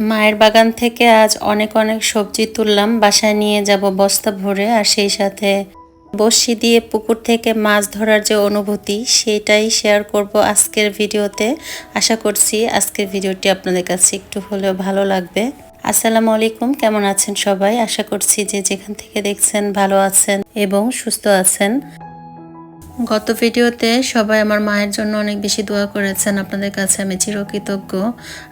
মায়ের বাগান থেকে আজ অনেক অনেক সবজি তুললাম, বাসায় নিয়ে যাব বস্তা ভরে, আর সেই সাথে বড়শি দিয়ে পুকুর থেকে মাছ ধরার যে অনুভূতি, সেটাই শেয়ার করব আজকের ভিডিওতে। আশা করছি আজকের ভিডিওটি আপনাদের কাছে একটু হলেও ভালো লাগবে। আসসালামু আলাইকুম, কেমন আছেন সবাই? আশা করছি যে যেখান থেকে দেখছেন ভালো আছেন এবং সুস্থ আছেন। গত ভিডিওতে সবাই আমার মায়ের জন্য অনেক বেশি দোয়া করেছেন। আপনাদের কাছে আমি চিরকৃতজ্ঞ।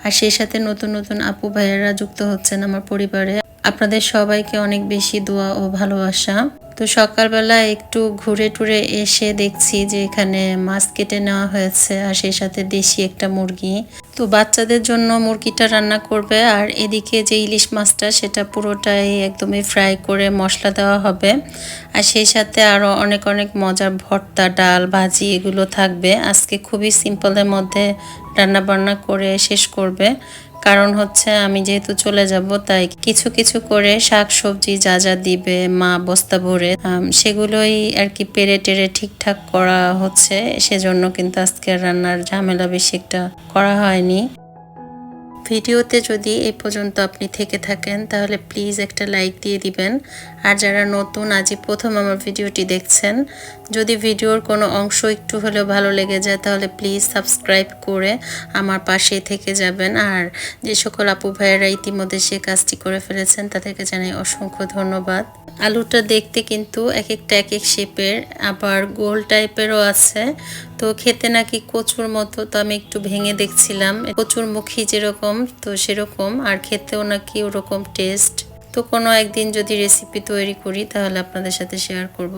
আর সেই সাথে নতুন নতুন আপু ভাইয়েরা যুক্ত হচ্ছেন আমার পরিবারে। আপনাদের সবাইকে অনেক বেশি দোয়া ও ভালোবাসা। তো সকালবেলা একটু ঘুরে টুরে এসে দেখছি যে এখানে মাছ কেটে নেওয়া হয়েছে আর সেই সাথে দেশি একটা মুরগি। তো বাচ্চাদের জন্য মুরগিটা রান্না করবে আর এদিকে যে ইলিশ মাছটা সেটা পুরোটাই একদমই ফ্রাই করে মশলা দেওয়া হবে। আর সেই সাথে আরও অনেক অনেক মজার ভর্তা, ডাল, ভাজি এগুলো থাকবে। আজকে খুবই সিম্পলের মধ্যে রান্না বান্না করে শেষ করবে। কারণ হচ্ছে আমি যেহেতু চলে যাব, তাই কিছু কিছু করে শাক সবজি যা যা দিবে, মা বস্তা ভরে সেগুলোই আর কি পেরে টেরে ঠিকঠাক করা হচ্ছে। সেজন্য কিন্তু আজকের রান্নার ঝামেলা বেশি একটা করা হয়নি। ভিডিওতে যদি এ পর্যন্ত আপনি থেকে থাকেন, তাহলে প্লিজ একটা লাইক দিয়ে দিবেন। আর যারা নতুন, আজই প্রথম আমার ভিডিওটি দেখছেন, যদি ভিডিওর কোনো অংশ একটু হলেও ভালো লেগে যায়, তাহলে প্লিজ সাবস্ক্রাইব করে আমার পাশেই থেকে যাবেন। আর যে সকল আপু ভাইয়েরা ইতিমধ্যে সে কাজটি করে ফেলেছেন, তাদেরকে জানাই অসংখ্য ধন্যবাদ। আলুটা দেখতে কিন্তু এক একটা এক এক শেপের আবার গোল টাইপেরও আছে। তো খেতে নাকি কচুর মতো, তো আমি একটু ভেঙে দেখছিলাম। কচুর মুখী যেরকম, তো সেরকম, আর খেতেও নাকি ওরকম টেস্ট তো কোনো একদিন যদি রেসিপি তৈরি করি, তাহলে আপনাদের সাথে শেয়ার করব।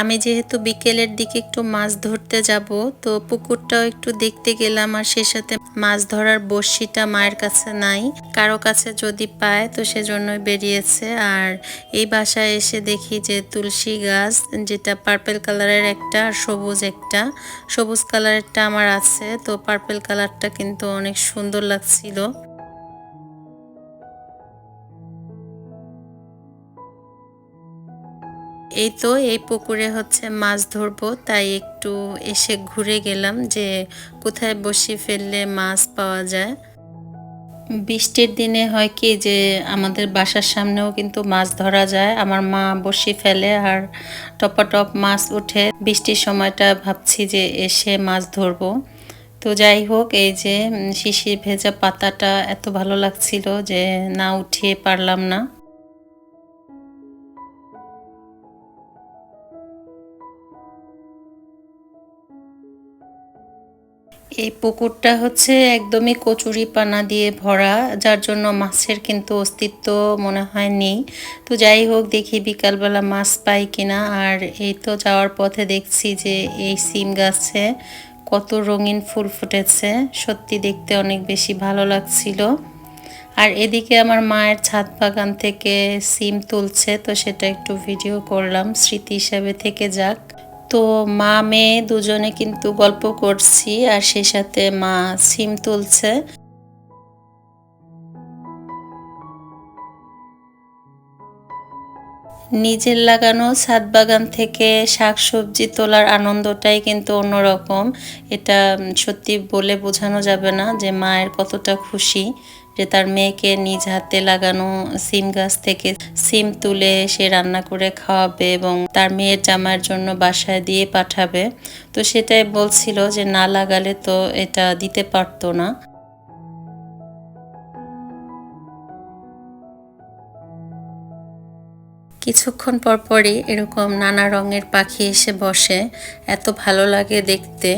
আমি যেহেতু বিকেলের দিকে একটু মাছ ধরতে যাব, তো পুকুরটাও একটু দেখতে গেলাম আর সে সাথে মাছ ধরার বড়শিটা মায়ের কাছে নাই। কারও কাছে যদি পায়, তো সেজন্যই বেরিয়েছে। আর এই বাসায় এসে দেখি যে তুলসী গাছ, যেটা পার্পেল কালারের একটা আর সবুজ একটা। সবুজ কালারেরটা আমার আছে, তো পার্পেল কালারটা কিন্তু অনেক সুন্দর লাগছিল। এই তো, এই পুকুরে হচ্ছে মাছ ধরবো, তাই একটু এসে ঘুরে গেলাম যে কোথায় বসি ফেললে মাছ পাওয়া যায়। বৃষ্টির দিনে হয় কি যে আমাদের বাসার সামনেও কিন্তু মাছ ধরা যায়, আমার মা বসি ফেলে আর টপাটপ মাছ উঠে বৃষ্টির সময়টা ভাবছি যে এসে মাছ ধরবো। তো যাই হোক, এই যে শিশির ভেজা পাতাটা এত ভালো লাগছিল যে না উঠিয়ে পারলাম না। এই পুকুরটা হচ্ছে একদমই কচুরি পানা দিয়ে ভরা, যার জন্য মাছের কিন্তু অস্তিত্ব মনে হয় নেই। তো যাই হোক, দেখি বিকালবেলা মাছ পাই কিনা। আর এই তো যাওয়ার পথে দেখছি যে এই সিম গাছে কত রঙিন ফুল ফুটেছে। সত্যি দেখতে অনেক বেশি ভালো লাগছিল। আর এদিকে আমার মায়ের ছাদ বাগান থেকে সিম তুলছে, তো সেটা একটু ভিডিও করলাম। স্মৃতি হিসাবে থেকে যাক। তো মা, মেয়ে দুজনে কিন্তু গল্প করছি আর সে সাথে মা সিম তুলছে। নিজের লাগানো ছাদ বাগান থেকে শাক সবজি তোলার আনন্দটাই কিন্তু অন্যরকম। এটা সত্যি বলে বোঝানো যাবে না যে মায়ের কতটা খুশি। যে তার মেয়েকে নিজ হাতে লাগানো সিম গাছ থেকে সিম তুলে সে রান্না করে খাওয়াবে এবং তার মেয়ের জামাইয়ের জন্য বাসায় দিয়ে পাঠাবে। তো সেটাই বলছিল যে না লাগালে তো এটা দিতে পারতো না। কিছুক্ষণ পরপরই এরকম নানা রঙের পাখি এসে বসে। এত ভালো লাগে দেখতে।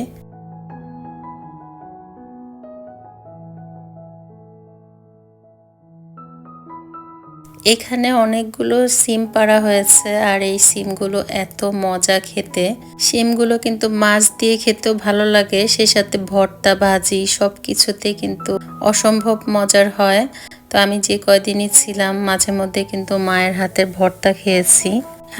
এখানে অনেকগুলো সিম পাড়া হয়েছে আর এই সিমগুলো এত মজা খেতে। সিমগুলো কিন্তু মাছ দিয়ে খেতেও ভালো লাগে, সেই সাথে ভর্তা, ভাজি সব কিছুতে কিন্তু অসম্ভব মজার হয়। তো আমি যে কয়দিনই ছিলাম, মাঝে মধ্যে কিন্তু মায়ের হাতের ভর্তা খেয়েছি।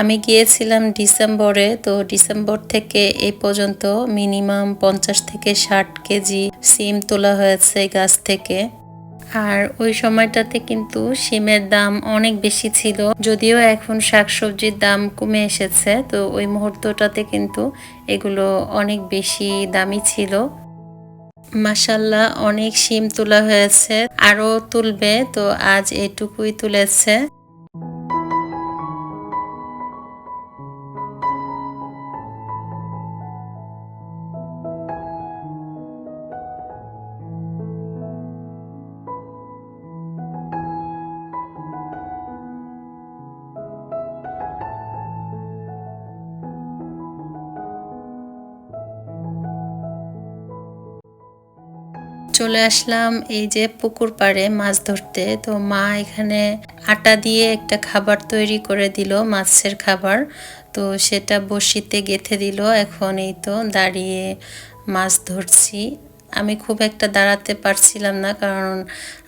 আমি গিয়েছিলাম ডিসেম্বরে, তো ডিসেম্বর থেকে এই পর্যন্ত মিনিমাম পঞ্চাশ থেকে ষাট কেজি সিম তোলা হয়েছে গাছ থেকে। আর ওই সময়টাতে কিন্তু সিমের দাম অনেক বেশি ছিল। যদিও এখন শাকসবজির দাম কমে এসেছে, তো ওই মুহূর্তটাতে কিন্তু এগুলো অনেক বেশি দামি ছিল। মাসাল্লাহ অনেক সিম তোলা হয়েছে, আরও তুলবে, তো আজ এটুকুই তুলেছে। চলে আসলাম এই যে পুকুর পাড়ে মাছ ধরতে। তো মা এখানে আটা দিয়ে একটা খাবার তৈরি করে দিল, মাছের খাবার। তো সেটা বসিতে গেথে দিল, এখন এই তো দাঁড়িয়ে মাছ ধরছি। আমি খুব একটা দাঁড়াতে পারছিলাম না, কারণ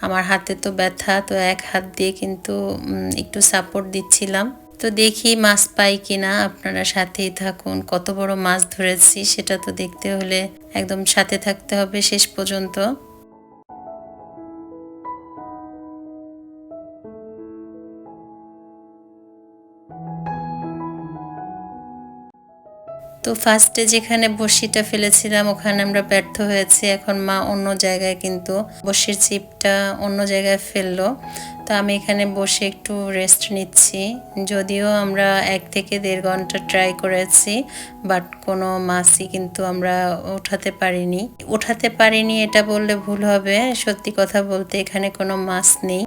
আমার হাতে তো ব্যথা, তো এক হাত দিয়ে কিন্তু একটু সাপোর্ট দিচ্ছিলাম। তো দেখি মাছ পাই কিনা, আপনারা সাথেই থাকুন। কত বড় মাছ ধরেছি, সেটা তো দেখতে হলে একদম সাথে থাকতে হবে শেষ পর্যন্ত। তো ফার্স্টে যেখানে বসিটা ফেলেছিলাম, ওখানে আমরা ব্যর্থ হয়েছি। এখন মা অন্য জায়গায় কিন্তু বসির চিপটা অন্য জায়গায় ফেলল। তো আমি এখানে বসে একটু রেস্ট নিচ্ছি। যদিও আমরা এক থেকে দেড় ঘণ্টা ট্রাই করেছি বাট কোনো মাছই কিন্তু আমরা ওঠাতে পারিনি। ওঠাতে পারিনি, এটা বললে ভুল হবে। সত্যি কথা বলতে এখানে কোনো মাছ নেই।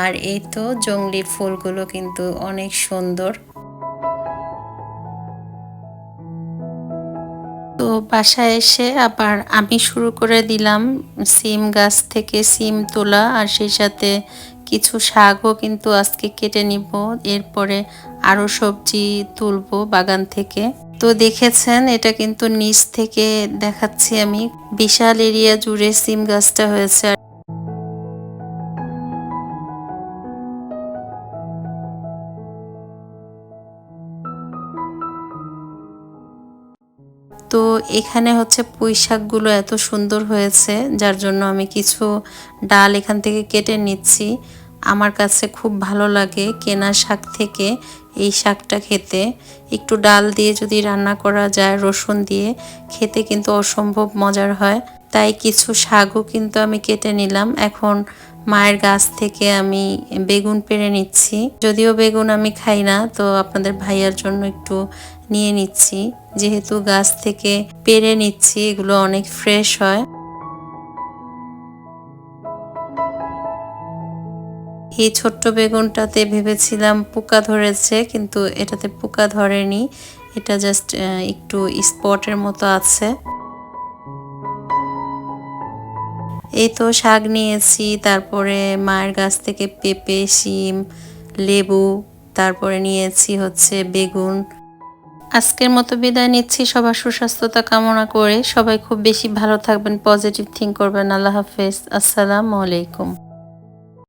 আর এই তো জঙ্গলি ফুলগুলো কিন্তু অনেক সুন্দর। তো বাসায় এসে আবার আমি শুরু করে দিলাম সিম গাছ থেকে সিম তোলা আর সেই সাথে কিছু শাকও কিন্তু আজকে কেটে নিব। এরপরে আরও সবজি তুলবো বাগান থেকে। তো দেখেছেন, এটা কিন্তু নিচ থেকে দেখাচ্ছি আমি। বিশাল এরিয়া জুড়ে সিম গাছটা হয়েছে। তো এখানে হচ্ছে পুঁই শাকগুলো এত সুন্দর হয়েছে, যার জন্য আমি কিছু ডাল এখান থেকে কেটে নিচ্ছি। আমার কাছে খুব ভালো লাগে কেনা শাক থেকে এই শাকটা খেতে। একটু ডাল দিয়ে যদি রান্না করা যায়, রসুন দিয়ে, খেতে কিন্তু অসম্ভব মজার হয়। তাই কিছু শাকও কিন্তু আমি কেটে নিলাম। এখন মায়ের গাছ থেকে আমি বেগুন পেরে নিচ্ছি। যদিও বেগুন আমি খাই না, তো আপনাদের ভাইয়ার জন্য একটু নিয়ে নিচ্ছি। যেহেতু গাছ থেকে পেরে নিচ্ছি, এগুলো অনেক ফ্রেশ হয়। এই ছোট্ট বেগুনটাতে ভেবেছিলাম পোকা ধরেছে, কিন্তু এটাতে পোকা ধরেনি। এটা জাস্ট একটু স্পটের মতো আছে। এই তো শাক নিয়েছি, তারপরে মায়ের গাছ থেকে পেঁপে, শিম, লেবু, তারপরে নিয়েছি হচ্ছে বেগুন। আজকের মতো বিদায় নিচ্ছি। সবার সুস্বাস্থ্যতা কামনা করে সবাই খুব বেশি ভালো থাকবেন পজিটিভ থিঙ্ক করবেন। আল্লাহ হাফেজ। আসসালামু আলাইকুম।